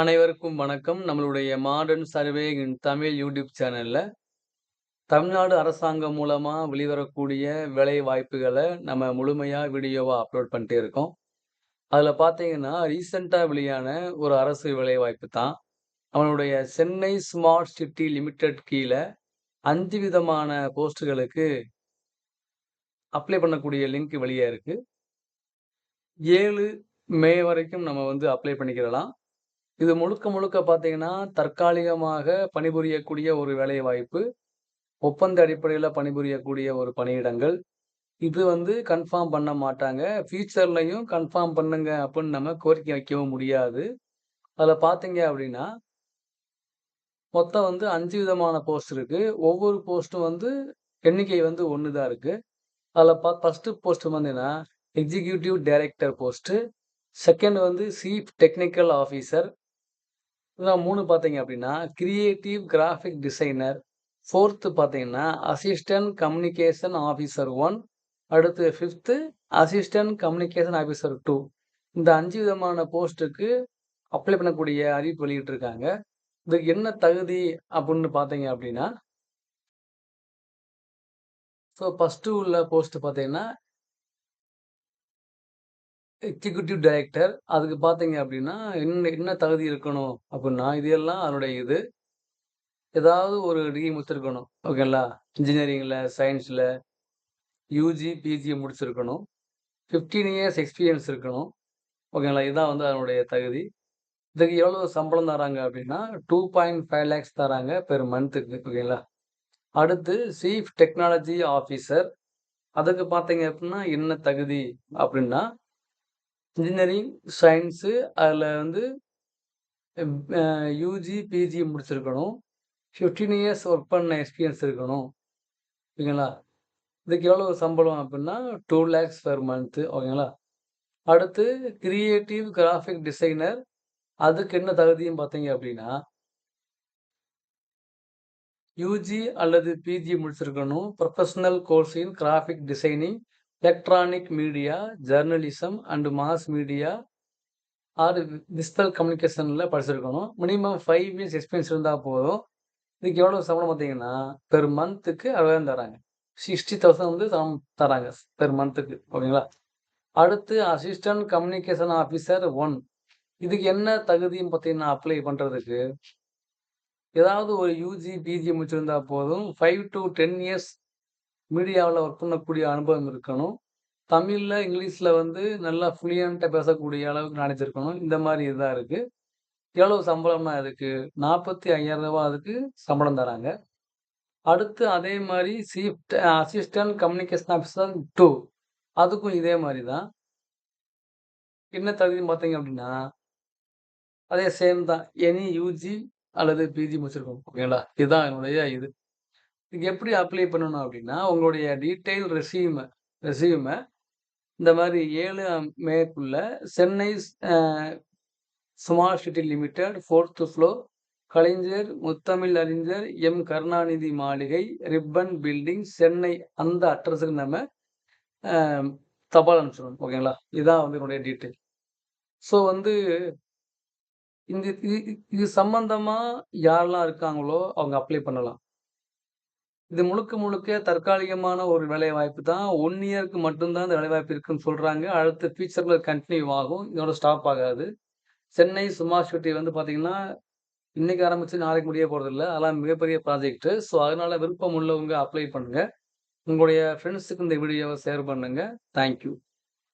அனைவருக்கும் வணக்கம். நம்மளுடைய modern survey in Tamil YouTube சேனலில் தமிழ்நாடு அரசாங்கம் மூலமாக வெளிவரக்கூடிய வேலை வாய்ப்புகளை நம்ம முழுமையாக வீடியோவாக அப்லோட் பண்ணிட்டே இருக்கோம். அதில் பார்த்தீங்கன்னா, ரீசென்ட்டா வெளியான ஒரு அரசு வேலைவாய்ப்பு தான். அவனுடைய சென்னை ஸ்மார்ட் சிட்டி லிமிடெட் கீழே அஞ்சு விதமான போஸ்ட்டுகளுக்கு அப்ளை பண்ணக்கூடிய லிங்க் வெளியே இருக்குது ஏழு மே வரைக்கும் நம்ம வந்து அப்ளை பண்ணிக்கிறலாம் இது முழுக்க முழுக்க பார்த்தீங்கன்னா, தற்காலிகமாக பணிபுரியக்கூடிய ஒரு வேலைவாய்ப்பு. ஒப்பந்த அடிப்படையில் பணிபுரியக்கூடிய ஒரு பணியிடங்கள். இது வந்து கன்ஃபார்ம் பண்ண மாட்டாங்க. ஃபியூச்சர்லையும் கன்ஃபார்ம் பண்ணுங்க அப்படின்னு நம்ம கோரிக்கை வைக்கவும் முடியாது. அதில் பார்த்தீங்க அப்படின்னா மொத்தம் வந்து அஞ்சு விதமான போஸ்ட் இருக்குது ஒவ்வொரு போஸ்ட்டும் வந்து எண்ணிக்கை வந்து ஒன்று தான் இருக்குது அதில் ப ஃபஸ்ட்டு போஸ்ட் பார்த்தீங்கன்னா, எக்ஸிக்யூட்டிவ் டைரக்டர் போஸ்ட்டு. செகண்ட் வந்து சீஃப் டெக்னிக்கல் ஆஃபீஸர் இதெல்லாம் மூணு பார்த்தீங்க அப்படின்னா கிரியேட்டிவ் கிராஃபிக் டிசைனர். ஃபோர்த்து பார்த்தீங்கன்னா, அசிஸ்டன்ட் கம்யூனிகேஷன் ஆஃபீஸர் ஒன் அடுத்து fifth assistant communication officer two இந்த அஞ்சு விதமான போஸ்ட்டுக்கு அப்ளை பண்ணக்கூடிய அறிவிப்பு வெளியிட்டிருக்காங்க. இதுக்கு என்ன தகுதி அப்படின்னு பார்த்தீங்க அப்படின்னா ஸோ ஃபஸ்ட்டு உள்ள போஸ்ட் பார்த்தீங்கன்னா எக்ஸிக்யூட்டிவ் டைரக்டர். அதுக்கு பார்த்தீங்க அப்படின்னா என்ன என்ன தகுதி இருக்கணும் அப்படின்னா இது எல்லாம் அதனுடைய இது. ஏதாவது ஒரு டிகிரி முடிச்சிருக்கணும். ஓகேங்களா? இன்ஜினியரிங்கில் சயின்ஸில் யூஜி பிஜி முடிச்சிருக்கணும். 15 இயர்ஸ் எக்ஸ்பீரியன்ஸ் இருக்கணும். ஓகேங்களா? இதுதான் வந்து அதனுடைய தகுதி. இதுக்கு எவ்வளோ சம்பளம் தராங்க அப்படின்னா டூ பாயிண்ட் ஃபைவ் லேக்ஸ் தராங்க பெர் மந்த்துக்கு. ஓகேங்களா? அடுத்து சீஃப் டெக்னாலஜி ஆஃபீஸர் அதுக்கு பார்த்தீங்க அப்படின்னா என்ன தகுதி அப்படின்னா இன்ஜினியரிங், சயின்ஸு அதில் வந்து யூஜி பிஜி முடிச்சிருக்கணும். 15 இயர்ஸ் ஒர்க் பண்ண எக்ஸ்பீரியன்ஸ் இருக்கணும். ஓகேங்களா? இதுக்கு எவ்வளோ சம்பளம் அப்படின்னா டூ லேக்ஸ் பெர் மந்த்து ஓகேங்களா? அடுத்து கிரியேட்டிவ் கிராஃபிக் டிசைனர். அதுக்கு என்ன தகுதியும் பார்த்தீங்க அப்படின்னா யூஜி அல்லது பிஜி முடிச்சிருக்கணும். Professional course in graphic designing, electronic media, journalism and mass media or digital கம்யூனிகேஷனில் படிச்சிருக்கணும். மினிமம் ஃபைவ் இயர்ஸ் எக்ஸ்பீரியன்ஸ் இருந்தால் போதும். இதுக்கு எவ்வளோ சம்பளம் பார்த்தீங்கன்னா, பெர் மந்த்துக்கு 60,000 தராங்க. 60,000 வந்து சம் தராங்க பெர் மந்த்துக்கு. ஓகேங்களா? அடுத்து அசிஸ்டன்ட் கம்யூனிகேஷன் ஆஃபீஸர் ஒன் இதுக்கு என்ன தகுதியும் பார்த்தீங்கன்னா, அப்ளை பண்ணுறதுக்கு ஏதாவது ஒரு யூஜி பிஜி முடிச்சிருந்தா போதும். ஃபைவ் டு டென் இயர்ஸ் மீடியாவில் ஒர்க் பண்ணக்கூடிய அனுபவம் இருக்கணும். தமிழில் இங்கிலீஷில் வந்து நல்லா ஃப்ளூயன்ட்டா பேசக்கூடிய அளவுக்கு நாலேட்ஜ் இருக்கணும். இந்த மாதிரி இதாக இருக்கு. எவ்வளவு சம்பளம்னா இதுக்கு ரூ. 45,000 அதுக்கு சம்பளம் தராங்க. அடுத்து அதே மாதிரி chief assistant communication officer two அதுக்கும் இதே மாதிரி தான். என்ன தகுதின்னு பார்த்தீங்க அப்படின்னா அதே சேம் தான். எனி யூஜி அல்லது பிஜி முடிச்சிருக்கோம் ஓகேங்களா? இதுதான் என்னுடைய இது. இதுக்கு எப்படி அப்ளை பண்ணணும் அப்படின்னா உங்களுடைய டீட்டெயில் ரெஸ்யூம ரெஸ்யூம இந்த மாதிரி ஏழு மேக்குள்ள Chennai smart city limited fourth floor Kalaignar Muthamizh Arignar M. Karunanidhi மாளிகை, ரிப்பன் பில்டிங், சென்னை அந்த அட்ரஸுக்கு நம்ம தபால் அனுப்பிச்சிடணும். ஓகேங்களா? இதுதான் வந்து என்னுடைய டீட்டெயில். ஸோ வந்து இந்த இது இது சம்பந்தமா யாரெல்லாம் இருக்காங்களோ, அவங்க அப்ளை பண்ணலாம். இது முழுக்க முழுக்க தற்காலிகமான ஒரு வேலைவாய்ப்பு தான். ஒன் இயர்க்கு மட்டும்தான் இந்த வேலைவாய்ப்பு இருக்குன்னு சொல்றாங்க. அடுத்த ஃபியூச்சர்ல கண்டினியூ ஆகும். இதோட ஸ்டாப் ஆகாது. சென்னை ஸ்மார்ட் சிட்டி வந்து பார்த்தீங்கன்னா, இன்னைக்கு ஆரம்பிச்சு நாளைக்கு முடிய இல்லை அதெல்லாம் மிகப்பெரிய ப்ராஜெக்ட். ஸோ அதனால விருப்பம் உள்ளவங்க அப்ளை பண்ணுங்க. உங்களுடைய ஃப்ரெண்ட்ஸுக்கு இந்த வீடியோவை ஷேர் பண்ணுங்க. Thank you.